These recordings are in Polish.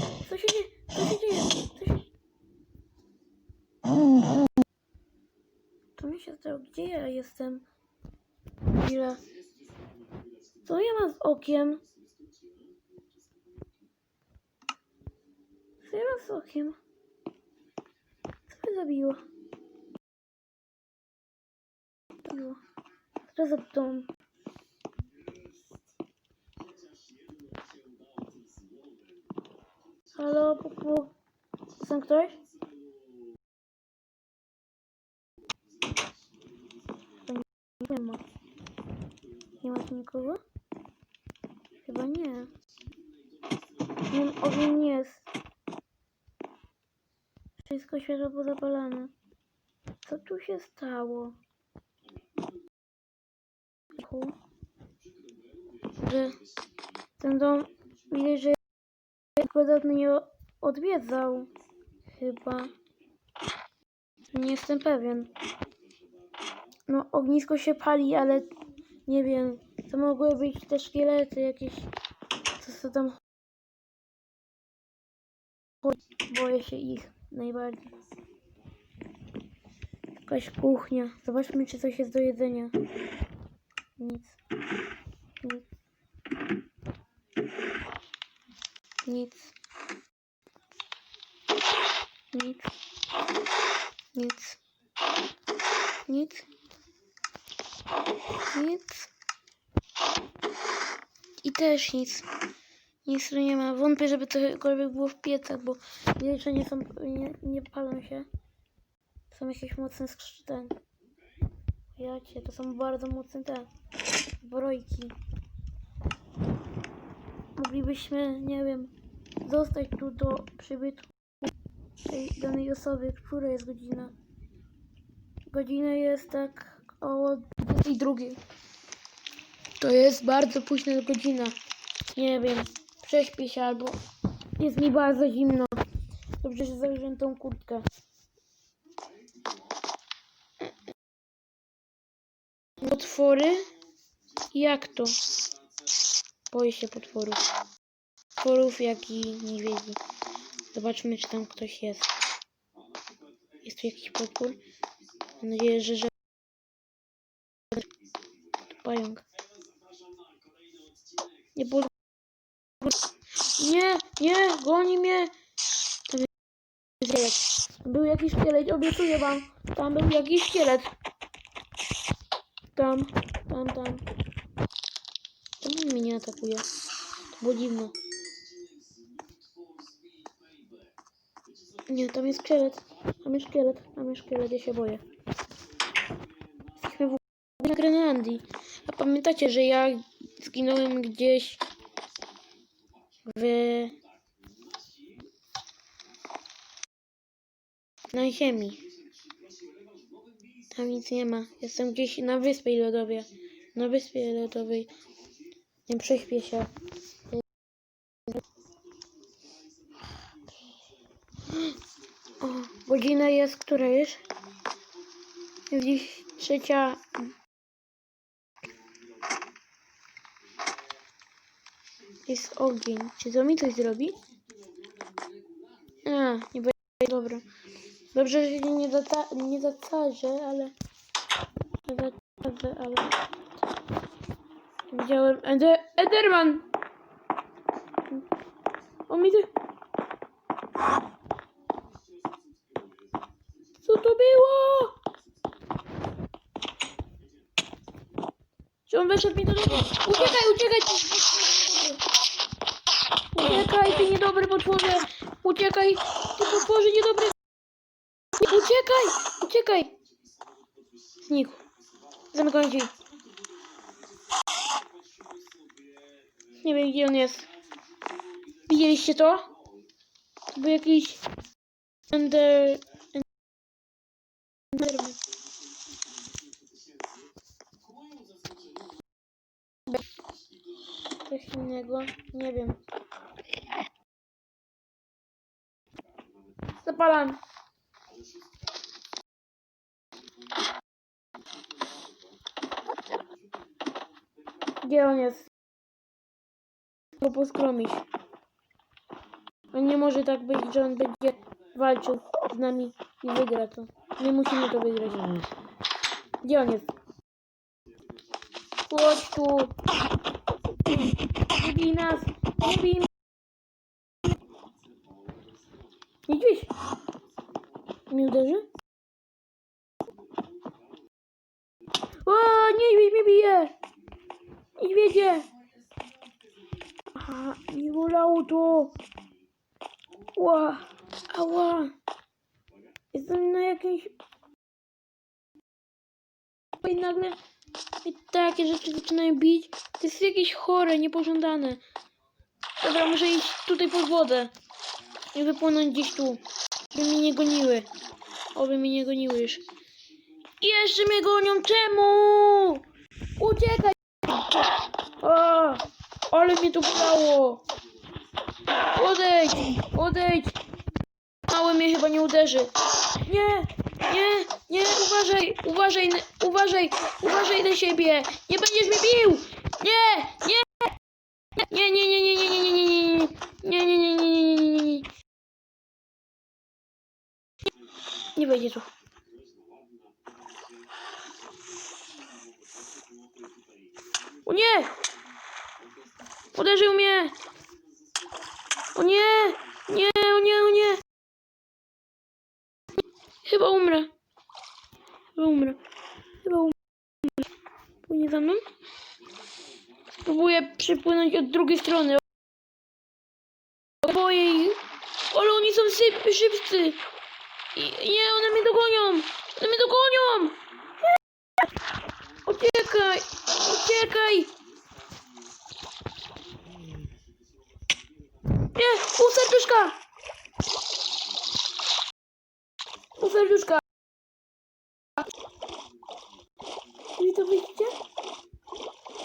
Co się dzieje? Co się dzieje? Co się... To mi się zdało. Gdzie ja jestem? Chwila. Co ja mam z okiem? Co ja mam z okiem? Co mnie zabiło? Zabiło. Teraz dom. Halo, pupu. Są ktoś? To nie ma. Nie ma tu nikogo? Chyba nie. Nie ogień jest. Wszystko świeżo pozapalane. Co tu się stało? Że ten dom widać, że go dawno nie odwiedzał. Chyba. Nie jestem pewien. No, ognisko się pali, ale nie wiem. To mogły być te szkielety jakieś. Co co tam. Boję się ich najbardziej. Jakaś kuchnia. Zobaczmy, czy coś jest do jedzenia. Nic. Nic. Nic. Nic. Nic. Nic. I też nic. Nic tu nie ma. Wątpię, żeby cokolwiek było w piecach, bo że nie są, nie, nie palą się. Są jakieś mocne skrzyty. Jacie, to są bardzo mocne te zbrojki. Moglibyśmy, nie wiem, zostać tu do przybytku tej danej osoby. Która jest godzina? Godzina jest tak około tej drugiej. To jest bardzo późna godzina. Nie wiem, prześpię się albo jest mi bardzo zimno. Dobrze, że założyłem tą kurtkę. Potwory? Jak to? Boję się potworów. Potworów, jak i niedźwiedzi. Zobaczmy, czy tam ktoś jest. Jest tu jakiś potwór? Mam nadzieję, że... że... Pająk. Nie bol... Nie, nie, goni mnie! Jest szkielet. Był jakiś szkielet, obiecuję wam. Tam był jakiś szkielet. Tam, tam, tam. Czemu mnie nie atakuje? To było dziwne. Nie, tam jest szkielet. Tam jest szkielet. Tam jest szkielet, ja się boję. Jesteśmy w ogóle na Grenlandii. A pamiętacie, że ja zginąłem gdzieś w... na ziemi. Tam nic nie ma. Jestem gdzieś na wyspie lodowej. Na wyspie lodowej. Nie prześpię się. O, godzina jest, która? Jest Dziś trzecia. Jest ogień. Czy to mi coś zrobi? A, nie będzie dobra. Dobrze, że się nie, nie zacarzę, ale... Nie zacarzę, ale... Widziałem... Ender Enderman! O mi ty... Co to było? Czy on weszedł mi do domu? Uciekaj, uciekaj! Uciekaj, ty niedobry potworze! Uciekaj! Ty potworze niedobry! Uciekaj! Uciekaj! Znikł. Zamykam drzwi. Nie wiem, gdzie on jest. Widzieliście to? To był jakiś... Ender... Enderman. Coś innego? Nie wiem. Zapalam. Gdzie on jest? Go poskromić. On nie może tak być, że on będzie walczył z nami i wygra to. My musimy to wygrać. Gdzie on jest? Chodź tu. Nie nas. Nie bij mnie. Niedźwiedź. Mi uderzy? O, niedźwiedź mnie bije. Niedźwiedzie. Aha, nie bolało to. Ła, ała. Jestem na jakiejś... I nagle mnie takie rzeczy zaczynają bić. To jest jakieś chore, niepożądane. Dobra, muszę iść tutaj pod wodę. I wypłynąć gdzieś tu. By mnie nie goniły. Oby mnie nie goniły. Jeszcze mnie gonią, czemu? Uciekaj! O, ale mnie to bolało. Odejdź, odejdź. Mały mnie chyba nie uderzy. Nie, nie, nie, uważaj, uważaj, uważaj, uważaj na siebie. Nie będziesz mnie bił. Nie, nie, nie, nie, nie, nie, nie, nie, nie, nie, nie, nie, nie, nie, nie, nie, Nie wejdzie tu. O nie! Uderzył mnie! O nie! Nie, o nie, o nie! Chyba umrę. Chyba umrę. Chyba umrę. Płynie za mną? Spróbuję przypłynąć od drugiej strony. Boję ich. Ale oni są szybcy. Nie, one mnie dogonią. One mnie dogonią. Uciekaj. Uciekaj. Nie, pół serduszka. Pół serduszka. Czyli to widzicie?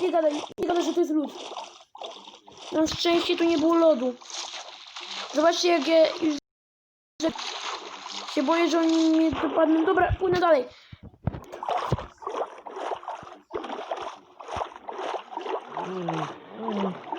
Nie gadaj, nie gadaj, że to jest lód. Na szczęście tu nie było lodu. Zobaczcie, jak ja już... że się boję, że oni mnie dopadną. Dobra, płynę dalej. Szybko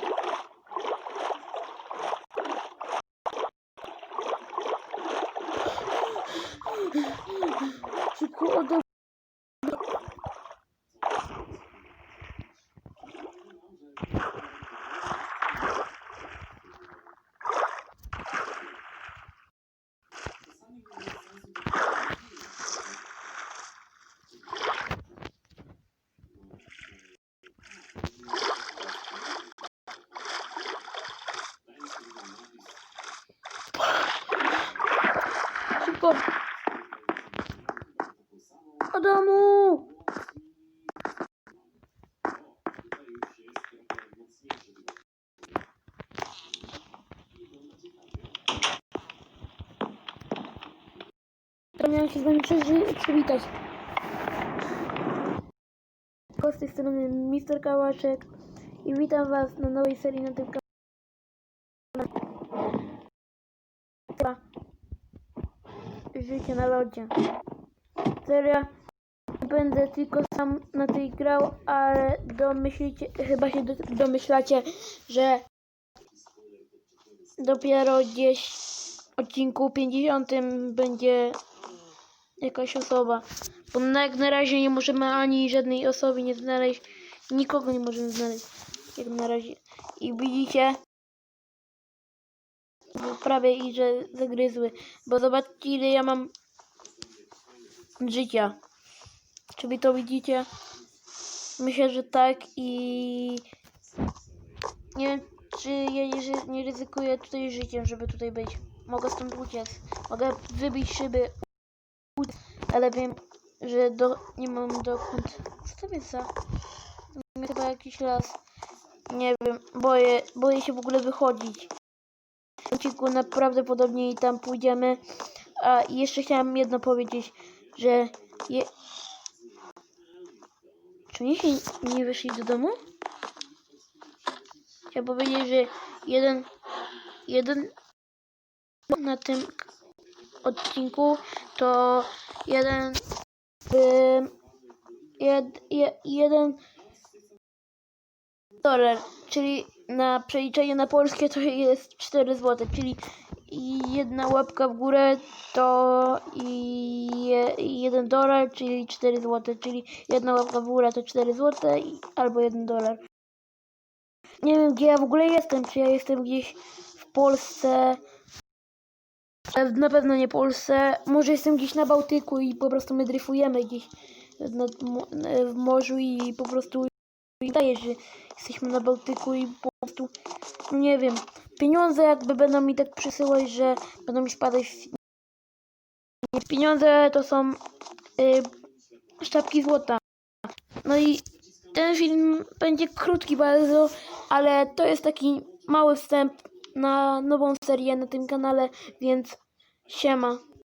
Adamu! To miałem się z wami przywitać. Z tej strony Mister Kałaczek i witam was na nowej serii na tym kanale. Życie na lodzie. Seria będę tylko sam na tej grał, ale domyślicie, chyba się do, domyślacie, że dopiero gdzieś w odcinku 50 będzie jakaś osoba. Bo na, jak na razie nie możemy ani żadnej osoby nie znaleźć, nikogo nie możemy znaleźć. Jak na razie. I widzicie, prawie i że zagryzły. Bo zobaczcie ile ja mam życia. Czy wy to widzicie? Myślę, że tak i nie wiem, czy ja nie, nie ryzykuję tutaj życiem, żeby tutaj być. Mogę stąd uciec. Mogę wybić szyby, ale wiem, że do, nie mam dokąd. Co to jest za? Chyba jakiś las. Nie wiem, boję, boję się w ogóle wychodzić. W odcinku najprawdopodobniej tam pójdziemy. A i jeszcze chciałam jedno powiedzieć, że je... Czy oni się nie wyszli do domu? Chciałam powiedzieć, że jeden jeden na tym odcinku to jeden ym, jed, je, jeden dolar, czyli na przeliczenie na polskie to jest 4 zł, czyli i jedna łapka w górę to i je- i 1 dolar, czyli 4 zł, czyli jedna łapka w górę to 4 zł albo 1 dolar. Nie wiem gdzie ja w ogóle jestem, czy ja jestem gdzieś w Polsce, na pewno nie Polsce, może jestem gdzieś na Bałtyku i po prostu my dryfujemy gdzieś nad, w morzu i po prostu wydaje, że jesteśmy na Bałtyku i po prostu, nie wiem, pieniądze jakby będą mi tak przysyłać, że będą mi spadać. Pieniądze to są y, sztabki złota. No i ten film będzie krótki bardzo, ale to jest taki mały wstęp na nową serię na tym kanale, więc siema.